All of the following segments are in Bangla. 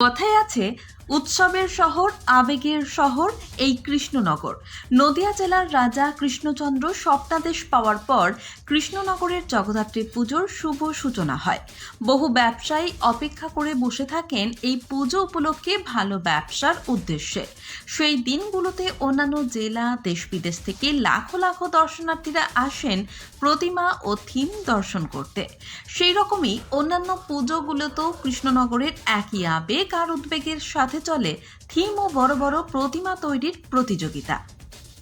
কথায় আছে, উৎসবের শহর, আবেগের শহর, এই কৃষ্ণনগর। নদিয়া জেলার রাজা কৃষ্ণচন্দ্র স্বপ্নাদেশ পাওয়ার পর কৃষ্ণনগরের জগদ্ধাত্রী পুজোর শুভ সূচনা হয়। বহু ব্যবসায়ী অপেক্ষা করে বসে থাকেন এই পুজো উপলক্ষে ভালো ব্যবসার উদ্দেশ্যে। সেই দিনগুলোতে অন্যান্য জেলা দেশ বিদেশ থেকে লাখো লাখো দর্শনার্থীরা আসেন প্রতিমা ও থিম দর্শন করতে। সেই রকমই অন্যান্য পুজোগুলোতেও কৃষ্ণনগরের একই আবেগ আর উদ্বেগের সাথে চলে থিম ও বড় বড় প্রতিমা তৈরির প্রতিযোগিতা।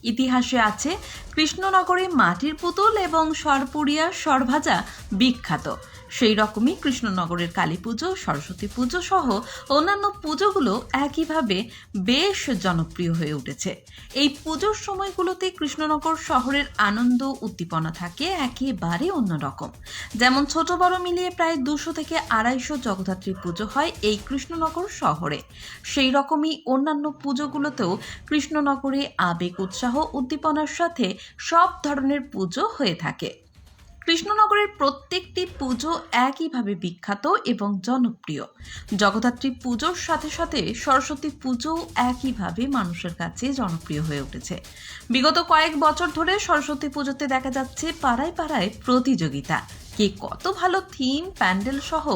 ইতিহাসে আছে কৃষ্ণনগরে মাটির পুতুল এবং সরপুরিয়া সরভাজা বিখ্যাত। সেই রকমই কৃষ্ণনগরের কালী পুজো, সরস্বতী পুজো সহ অন্যান্য পুজোগুলো একইভাবে বেশ জনপ্রিয় হয়ে উঠেছে। এই পুজোর সময়গুলোতে কৃষ্ণনগর শহরের আনন্দ, উদ্দীপনা থাকে একেবারে অন্যরকম। যেমন ছোট বড় মিলিয়ে প্রায় দুশো থেকে আড়াইশো জগদ্ধাত্রী পুজো হয় এই কৃষ্ণনগর শহরে। সেই রকমই অন্যান্য পুজোগুলোতেও কৃষ্ণনগরে আবেগ, উৎসাহ, উদ্দীপনার সাথে সব ধরনের পুজো হয়ে থাকে। কৃষ্ণনগরের প্রত্যেকটি পুজো একইভাবে বিখ্যাত এবং জনপ্রিয়। জগদ্ধাত্রী পুজোর সাথে সাথে সরস্বতী পুজোও একইভাবে মানুষের কাছে জনপ্রিয় হয়ে উঠেছে। বিগত কয়েক বছর ধরে সরস্বতী পুজোতে দেখা যাচ্ছে পাড়ায় পাড়ায় প্রতিযোগিতা। কে কত ভালো থিম, প্যান্ডেল সহ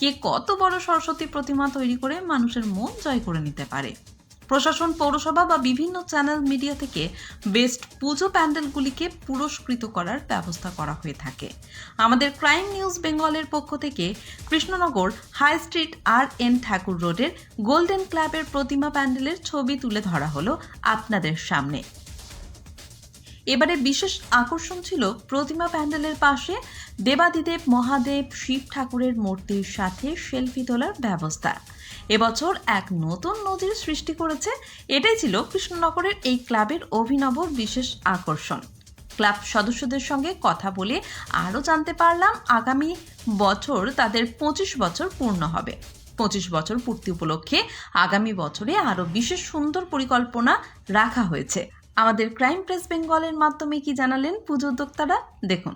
কে কত বড় সরস্বতী প্রতিমা তৈরি করে মানুষের মন জয় করে নিতে পারে। প্রশাসন, পৌরসভা বা বিভিন্ন চ্যানেল মিডিয়া থেকে বেস্ট পুজো প্যান্ডেলগুলিকে পুরস্কৃত করার ব্যবস্থা করা হয়ে থাকে। আমাদের ক্রাইম নিউজ বেঙ্গলের পক্ষ থেকে Krishnanagar high street R N Thakur রোডের গোল্ডেন ক্লাবের প্রতিমা প্যান্ডেলের ছবি তুলে ধরা হলো আপনাদের সামনে। এবারে বিশেষ আকর্ষণ ছিল প্রতিমা প্যান্ডেলের পাশে দেবাদিদেব মহাদেব শিব ঠাকুরের মূর্তির সাথে সেলফি তোলার ব্যবস্থা। এবছর এক নতুন নজির সৃষ্টি করেছে। এটাই ছিল কৃষ্ণনগরের এই ক্লাবের অভিনব বিশেষ আকর্ষণ। ক্লাব সদস্যদের সঙ্গে কথা বলে আরও জানতে পারলাম আগামী বছর তাদের পঁচিশ বছর পূর্ণ হবে। পঁচিশ বছর পূর্তি উপলক্ষে আগামী বছরে আরও বিশেষ সুন্দর পরিকল্পনা রাখা হয়েছে। আমাদের ক্রাইম প্রেস বেঙ্গলের মাধ্যমে কি জানালেন পুজো উদ্যোক্তারা? দেখুন।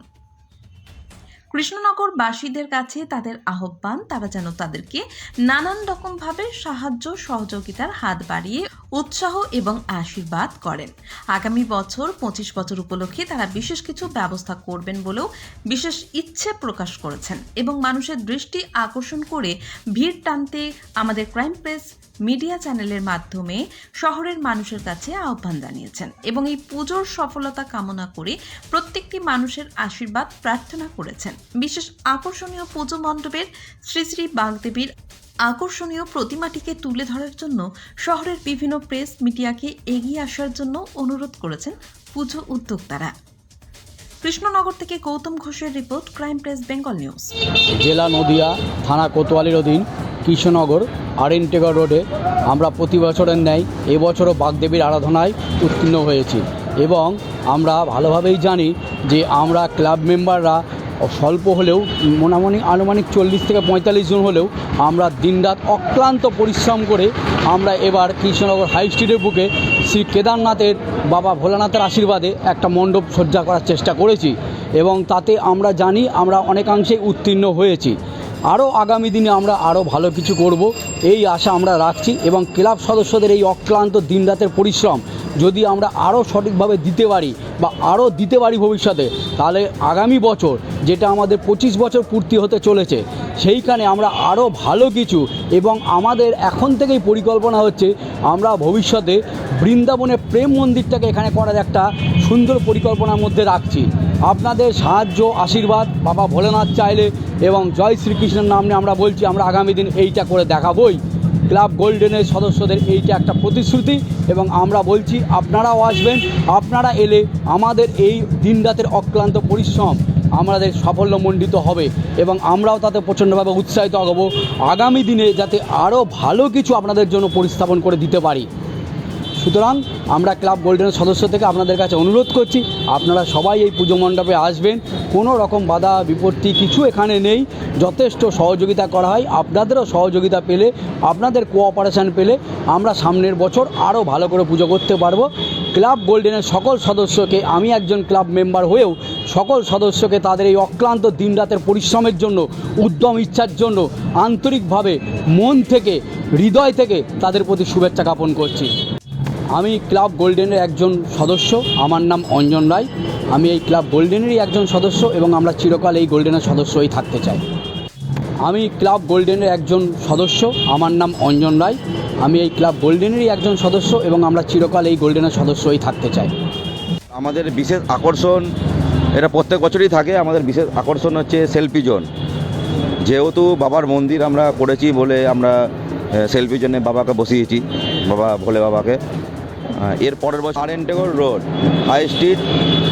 কৃষ্ণনগরবাসীদের কাছে তাদের আহ্বান, তারা যেন তাদেরকে নানান রকমভাবে সাহায্য, সহযোগিতার হাত বাড়িয়ে উৎসাহ এবং আশীর্বাদ করেন। আগামী বছর, পঁচিশ বছর উপলক্ষে তারা বিশেষ কিছু ব্যবস্থা করবেন বলেও বিশেষ ইচ্ছে প্রকাশ করেছেন এবং মানুষের দৃষ্টি আকর্ষণ করে ভিড় টানতে আমাদের ক্রাইম প্রেস মিডিয়া চ্যানেলের মাধ্যমে শহরের মানুষের কাছে আহ্বান জানিয়েছেন এবং এই পুজোর সফলতা কামনা করে প্রত্যেকটি মানুষের আশীর্বাদ প্রার্থনা করেছেন। বিশেষ আকর্ষণীয় পুজো মণ্ডপের শ্রী শ্রী বাগদেবীর আকর্ষণীয় প্রতিমাটিকে তুলে ধরার জন্য শহরের বিভিন্ন প্রেস মিডিয়াকে এগিয়ে আসার জন্য অনুরোধ করেছেন পুজো উদ্যোক্তারা। কৃষ্ণনগর থেকে গৌতম ঘোষের report crime press, Bengal news. জেলা নদিয়া থানা কোতোয়ালির অধীন কৃষ্ণনগর আরিনটেগর রোডে আমরা প্রতি বছরের ন্যায় এবছরও বাগদেবীর আরাধনায় উত্তীর্ণ হয়েছি। এবং আমরা ভালোভাবেই জানি যে আমরা ক্লাব মেম্বাররা স্বল্প হলেও মোটামুটি আনুমানিক চল্লিশ থেকে পঁয়তাল্লিশ জন হলেও আমরা দিনরাত অক্লান্ত পরিশ্রম করে আমরা এবার কৃষ্ণনগর হাই স্ট্রিটের বুকে শ্রী কেদারনাথের বাবা ভোলানাথের আশীর্বাদে একটা মণ্ডপ সজ্জা করার চেষ্টা করেছি। এবং তাতে আমরা জানি আমরা অনেকাংশেই উত্তীর্ণ হয়েছি। আরও আগামী দিনে আমরা আরও ভালো কিছু করব। এই আশা আমরা রাখছি এবং ক্লাব সদস্যদের এই অক্লান্ত দিনরাতের পরিশ্রম যদি আমরা আরও সঠিকভাবে দিতে পারি বা আরও দিতে পারি ভবিষ্যতে, তাহলে আগামী বছর যেটা আমাদের পঁচিশ বছর পূর্তি হতে চলেছে, সেইখানে আমরা আরও ভালো কিছু এবং আমাদের এখন থেকেই পরিকল্পনা হচ্ছে আমরা ভবিষ্যতে বৃন্দাবনে প্রেম মন্দিরটাকে এখানে করার একটা সুন্দর পরিকল্পনার মধ্যে রাখছি। আপনাদের সাহায্য, আশীর্বাদ, বাবা ভোলেনাথ চাইলে এবং জয় শ্রীকৃষ্ণের নামে আমরা বলছি, আমরা আগামী দিন এইটা করে দেখাবই। ক্লাব গোল্ডেনের সদস্যদের এইটা একটা প্রতিশ্রুতি এবং আমরা বলছি, আপনারাও আসবেন, আপনারা এলে আমাদের এই দিনরাতের অক্লান্ত পরিশ্রম আমাদের সাফল্যমণ্ডিত হবে এবং আমরাও তাতে প্রচণ্ডভাবে উৎসাহিত হব। আগামী দিনে যাতে আরও ভালো কিছু আপনাদের জন্য পরিস্থাপন করে দিতে পারি। সুতরাং আমরা ক্লাব গোল্ডেনের সদস্য থেকে আপনাদের কাছে অনুরোধ করছি, আপনারা সবাই এই পুজো মণ্ডপে আসবেন। কোনো রকম বাধা, বিপত্তি কিছু এখানে নেই। যথেষ্ট সহযোগিতা করা হয়। আপনাদেরও সহযোগিতা পেলে, আপনাদের কোঅপারেশান পেলে আমরা সামনের বছর আরও ভালো করে পুজো করতে পারব। ক্লাব গোল্ডেনের সকল সদস্যকে, আমি একজন ক্লাব মেম্বার হয়েও সকল সদস্যকে তাদের এই অক্লান্ত দিনরাতের পরিশ্রমের জন্য, উদ্যম ইচ্ছার জন্য, আন্তরিকভাবে মন থেকে, হৃদয় থেকে তাদের প্রতি শুভেচ্ছা জ্ঞাপন করছি। আমি ক্লাব গোল্ডেনের একজন সদস্য, আমার নাম অঞ্জন রায়। আমি এই ক্লাব গোল্ডেনেরই একজন সদস্য এবং আমরা চিরকাল এই গোল্ডেনের সদস্যই থাকতে চাই। আমি ক্লাব গোল্ডেনের একজন সদস্য, আমার নাম অঞ্জন রায়। আমি এই ক্লাব গোল্ডেনেরই একজন সদস্য এবং আমরা চিরকাল এই গোল্ডেনের সদস্যই থাকতে চাই। আমাদের বিশেষ আকর্ষণ, এটা প্রত্যেক বছরই থাকে, আমাদের বিশেষ আকর্ষণ হচ্ছে সেলফি জোন যেহেতু বাবার মন্দির আমরা করেছি বলে আমরা সেলফি জোনে বাবাকে বসিয়েছি, বাবা, ভোলে বাবাকে। এর পরের বছর আরেন্টেগর রোড হাই স্ট্রিট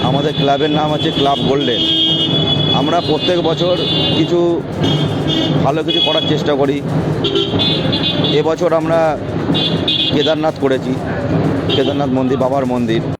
আমাদের ক্লাবের নাম হচ্ছে ক্লাব গোল্ডেন। আমরা প্রত্যেক বছর কিছু, ভালো কিছু করার চেষ্টা করি। এবছর আমরা কেদারনাথ করেছি, কেদারনাথ মন্দির, বাবার মন্দির।